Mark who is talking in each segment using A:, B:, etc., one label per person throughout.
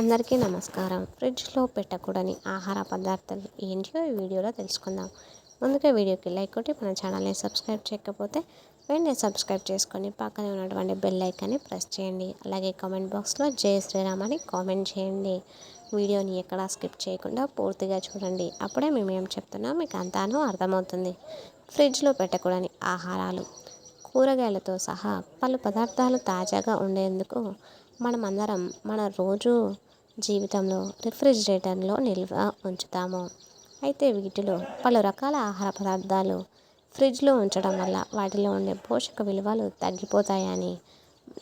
A: అందరికీ నమస్కారం. ఫ్రిడ్జ్లో పెట్టకూడని ఆహార పదార్థాలు ఏంటో ఈ వీడియోలో తెలుసుకుందాం. ముందుగా వీడియోకి లైక్ కొట్టి మన ఛానల్ని సబ్స్క్రైబ్ చేయకపోతే వెంటనే సబ్స్క్రైబ్ చేసుకొని పక్కనే ఉన్నటువంటి బెల్ ఐకాన్ని ప్రెస్ చేయండి. అలాగే కామెంట్ బాక్స్లో జయ శ్రీరామ్ అని కామెంట్ చేయండి. వీడియోని ఎక్కడా స్కిప్ చేయకుండా పూర్తిగా చూడండి. అప్పుడే మేము ఏం చెప్తున్నాం మీకు అంతానూ అర్థమవుతుంది. ఫ్రిడ్జ్లో పెట్టకూడని ఆహారాలు కూరగాయలతో సహా పలు పదార్థాలు తాజాగా ఉండేందుకు మనమందరం మన రోజు జీవితంలో రిఫ్రిజిరేటర్లో నిల్వ ఉంచుతాము. అయితే వీటిలో పలు రకాల ఆహార పదార్థాలు ఫ్రిడ్జ్లో ఉంచడం వల్ల వాటిలో ఉండే పోషక విలువలు తగ్గిపోతాయని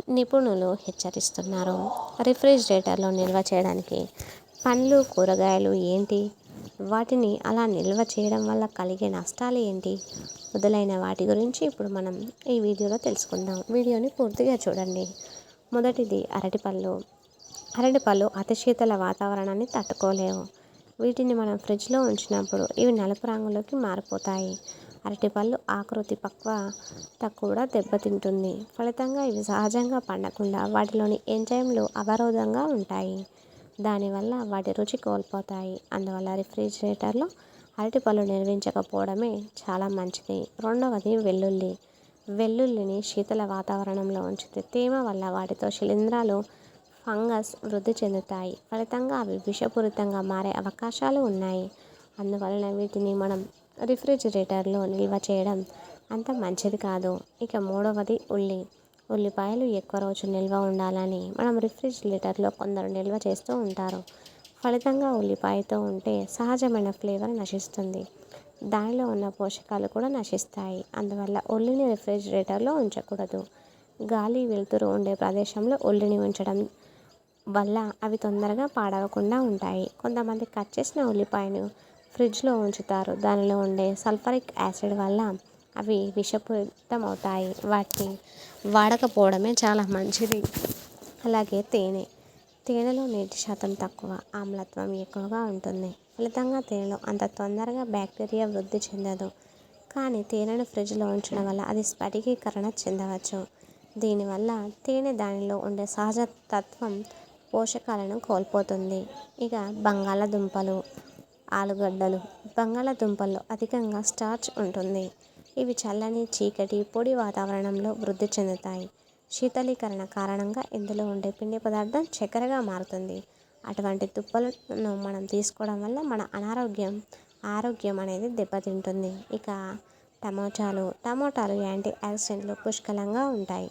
A: నిపుణులు హెచ్చరిస్తున్నారు. రిఫ్రిజిరేటర్లో నిల్వ చేయడానికి పండ్లు కూరగాయలు ఏంటి? వాటిని అలా నిల్వ చేయడం వల్ల కలిగే నష్టాలు ఏంటి? మొదలైన వాటి గురించి ఇప్పుడు మనం ఈ వీడియోలో తెలుసుకుందాం. వీడియోని పూర్తిగా చూడండి. మొదటిది అరటిపళ్ళు. అరటిపళ్ళు అతి శీతల వాతావరణాన్ని తట్టుకోలేవు. వీటిని మనం ఫ్రిడ్జ్లో ఉంచినప్పుడు ఇవి నలుపు రంగులోకి మారిపోతాయి. అరటిపళ్ళు ఆకృతి పక్వత కూడా దెబ్బతింటుంది. ఫలితంగా ఇవి సహజంగా పండకుండా వాటిలోని ఎంజైమ్లు అవరోధంగా ఉంటాయి. దానివల్ల వాటి రుచి కోల్పోతాయి. అందువల్ల రిఫ్రిజిరేటర్లో అరటిపళ్ళు నిర్వహించకపోవడమే చాలా మంచిది. రెండవది వెల్లుల్లి. వెల్లుల్లిని శీతల వాతావరణంలో ఉంచితే తేమ వల్ల వాటితో శిలీంధ్రాలు ఫంగస్ వృద్ధి చెందుతాయి. ఫలితంగా అవి విషపూరితంగా మారే అవకాశాలు ఉన్నాయి. అందువలన వీటిని మనం రిఫ్రిజిరేటర్లో నిల్వ చేయడం అంత మంచిది కాదు. ఇక మూడవది ఉల్లి. ఉల్లిపాయలు ఎక్కువ రోజు నిల్వ ఉండాలని మనం రిఫ్రిజిరేటర్లో కొందరు నిల్వ చేస్తూ ఉంటారు. ఫలితంగా ఉల్లిపాయతో ఉంటే సహజమైన ఫ్లేవర్ నశిస్తుంది. దానిలో ఉన్న పోషకాలు కూడా నశిస్తాయి. అందువల్ల ఒల్లిని రిఫ్రిజిరేటర్లో ఉంచకూడదు. గాలి వెలుతురు ఉండే ప్రదేశంలో ఒల్లిని ఉంచడం వల్ల అవి తొందరగా పాడవకుండా ఉంటాయి. కొంతమంది కట్ చేసిన ఉల్లిపాయను ఫ్రిడ్జ్లో ఉంచుతారు. దానిలో ఉండే సల్ఫరిక్ యాసిడ్ వల్ల అవి విషపూరితం అవుతాయి వాటిని వాడకపోవడమే చాలా మంచిది. అలాగే తేనె. తేనెలో నీటి శాతం తక్కువ ఆమ్లత్వం ఎక్కువగా ఉంటుంది. ఫలితంగా తేనెలో అంత తొందరగా బ్యాక్టీరియా వృద్ధి చెందదు. కానీ తేనెను ఫ్రిడ్జ్లో ఉంచడం వల్ల అది స్ఫటికీకరణ చెందవచ్చు. దీనివల్ల తేనె దానిలో ఉండే సహజ తత్వం పోషకాలను కోల్పోతుంది. ఇక బంగాళదుంపలు ఆలుగడ్డలు. బంగాళదుంపల్లో అధికంగా స్టార్చ్ ఉంటుంది. ఇవి చల్లని చీకటి పొడి వాతావరణంలో వృద్ధి చెందుతాయి. శీతలీకరణ కారణంగా ఇందులో ఉండే పిండి పదార్థం చక్కెరగా మారుతుంది. అటువంటి తుప్పలను మనం తీసుకోవడం వల్ల మన అనారోగ్యం ఆరోగ్యం అనేది దెబ్బతింటుంది. ఇక టమోటాలు టమోటాలు యాంటీ ఆక్సిడెంట్లు పుష్కలంగా ఉంటాయి.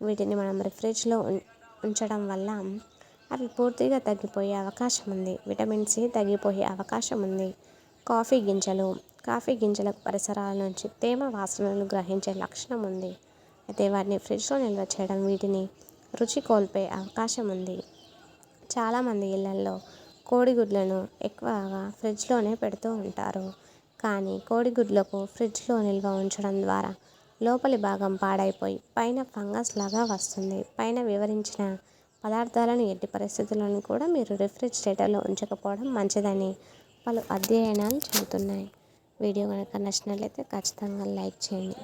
A: వీటిని మనం రిఫ్రిజ్లో ఉంచడం వల్ల అవి పూర్తిగా తగ్గిపోయే అవకాశం ఉంది. విటమిన్ సి తగ్గిపోయే అవకాశం ఉంది. కాఫీ గింజలు కాఫీ గింజల పరిసరాల నుంచి తేమ వాసనలు గ్రహించే లక్షణం ఉంది. అయితే వాటిని ఫ్రిడ్జ్లో నిల్వ చేయడం వీటిని రుచి కోల్పోయే అవకాశం ఉంది. చాలామంది ఇళ్ళల్లో కోడిగుడ్లను ఎక్కువగా ఫ్రిడ్జ్లోనే పెడుతూ ఉంటారు. కానీ కోడిగుడ్లకు ఫ్రిడ్జ్లో నిల్వ ఉంచడం ద్వారా లోపలి భాగం పాడైపోయి పైన ఫంగస్ లాగా వస్తుంది. పైన వివరించిన పదార్థాలను ఎట్టి పరిస్థితులను కూడా మీరు రిఫ్రిజిరేటర్లో ఉంచకపోవడం మంచిదని పలు అధ్యయనాలు చెబుతున్నాయి. వీడియో కనుక నచ్చినట్లయితే ఖచ్చితంగా లైక్ చేయండి.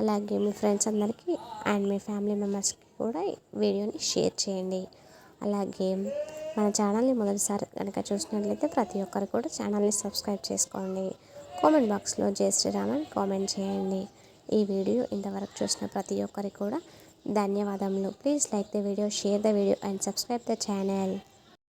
A: అలాగే మీ ఫ్రెండ్స్ అందరికీ అండ్ మీ ఫ్యామిలీ మెంబర్స్కి కూడా వీడియోని షేర్ చేయండి. అలాగే మన ఛానల్ని మొదటిసారి కనుక చూసినట్లయితే ప్రతి ఒక్కరు కూడా ఛానల్ని సబ్స్క్రైబ్ చేసుకోండి. కామెంట్ బాక్స్లో జై శ్రీరామ్ అని కామెంట్ చేయండి. ఈ వీడియో ఇంతవరకు చూసిన ప్రతి ఒక్కరికి కూడా ధన్యవాదములు. Please like the video share the video and subscribe the channel.